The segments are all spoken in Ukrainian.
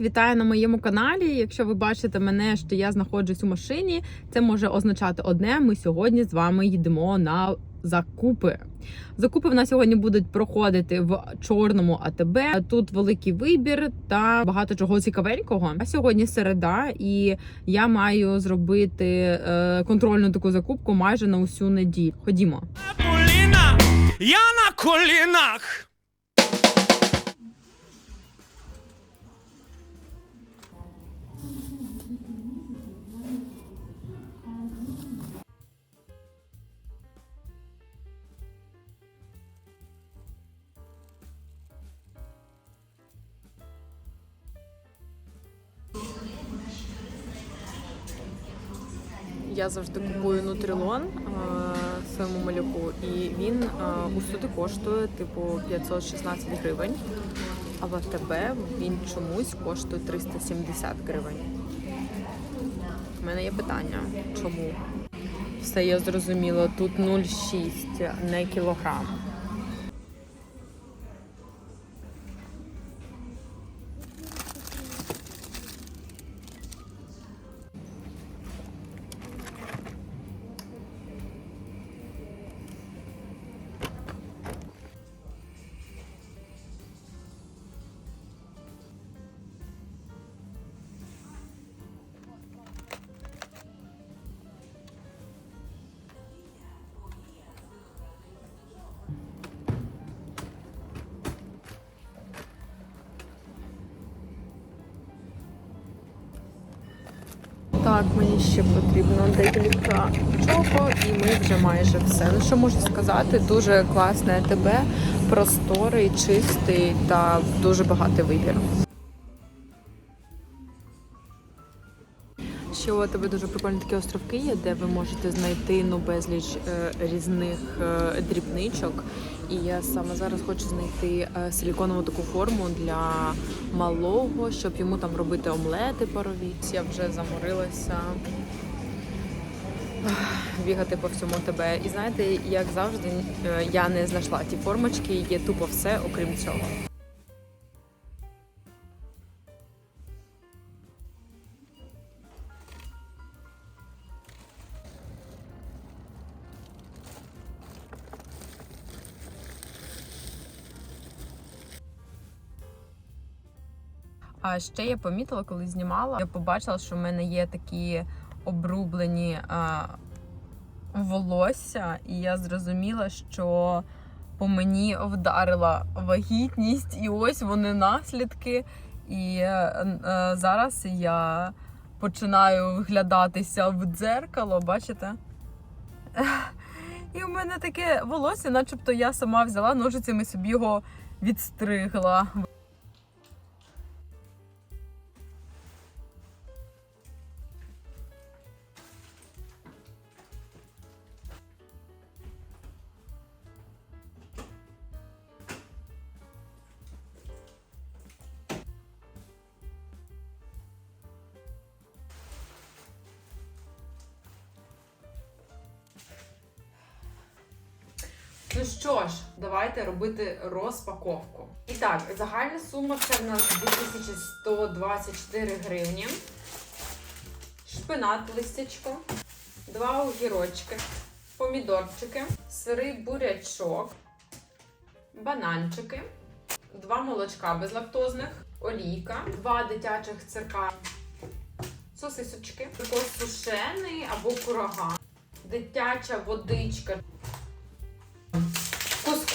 Вітаю на моєму каналі. Якщо ви бачите мене, що я знаходжусь у машині, це може означати одне: ми сьогодні з вами їдемо на закупи. Закупи в нас сьогодні будуть проходити в чорному АТБ. Тут великий вибір та багато чого цікавенького. А сьогодні середа, і я маю зробити е, контрольну таку закупку майже на усю неділю. Ходімо. Я на колінах. Я завжди купую нутрілон е, своєму малюку, і він е, усюди коштує типу 516 гривень. А в АТБ він чомусь коштує 370 гривень. У мене є питання, чому? Все я зрозуміла, тут 0,6, не кілограм. Так, мені ще потрібно декілька чого, і ми вже майже все. Ну що можу сказати, дуже класне тебе просторий, чистий та дуже багатий вибір. У тебе дуже прикольні такі островки є, де ви можете знайти ну безліч е, різних е, дрібничок. І я саме зараз хочу знайти е, силіконову таку форму для малого, щоб йому там робити омлети парові. Я вже заморилася бігати по всьому тебе. І знаєте, як завжди, е, я не знайшла ті формочки, є тупо все, окрім цього. А ще я помітила, коли знімала, я побачила, що в мене є такі обрублені а, волосся, і я зрозуміла, що по мені вдарила вагітність, і ось вони наслідки. І е, е, зараз я починаю вглядатися в дзеркало, бачите? І в мене таке волосся, начебто я сама взяла ножицями собі його відстригла. Ну що ж, давайте робити розпаковку. І так, загальна сума це в нас 2124 гривні. Шпинат листячко, два огірочки, помідорчики, сирий бурячок, бананчики, два молочка безлактозних, олійка, два дитячих цирка, сосисочки, також сушений або курага, дитяча водичка,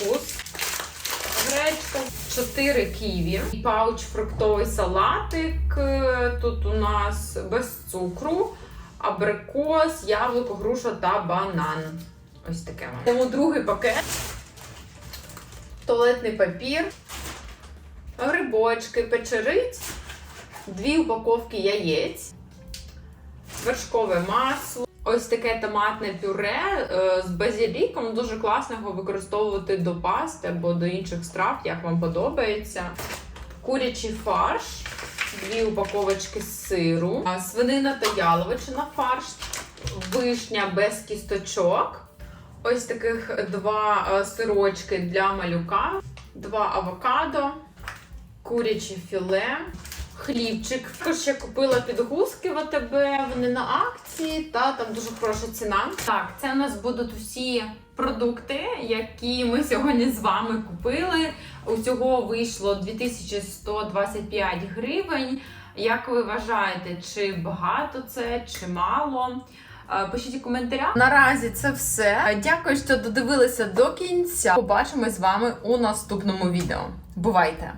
кускус, гречка, 4 ківі, пауч фруктовий салатик. е, Тут у нас без цукру, абрикос, яблуко, груша та банан. Ось таке воно. Тому другий пакет. Туалетний папір, грибочки, печериць, дві упаковки яєць, вершкове масло. Ось таке томатне пюре е, з базіліком. Дуже класно його використовувати до пасти або до інших страв, як вам подобається. Курячий фарш, дві упаковочки сиру, свинина та яловичина фарш, вишня без кісточок. Ось таких два е, сирочки для малюка, два авокадо, куряче філе, Хлібчик. Також я купила підгузки в АТБ, вони на акції, та там дуже хороша ціна. Так, це у нас будуть усі продукти, які ми сьогодні з вами купили. Усього вийшло 2125 гривень. Як ви вважаєте, чи багато це, чи мало? Е, Пишіть у коментарях. Наразі це все. Дякую, що додивилися до кінця. Побачимось з вами у наступному відео. Бувайте!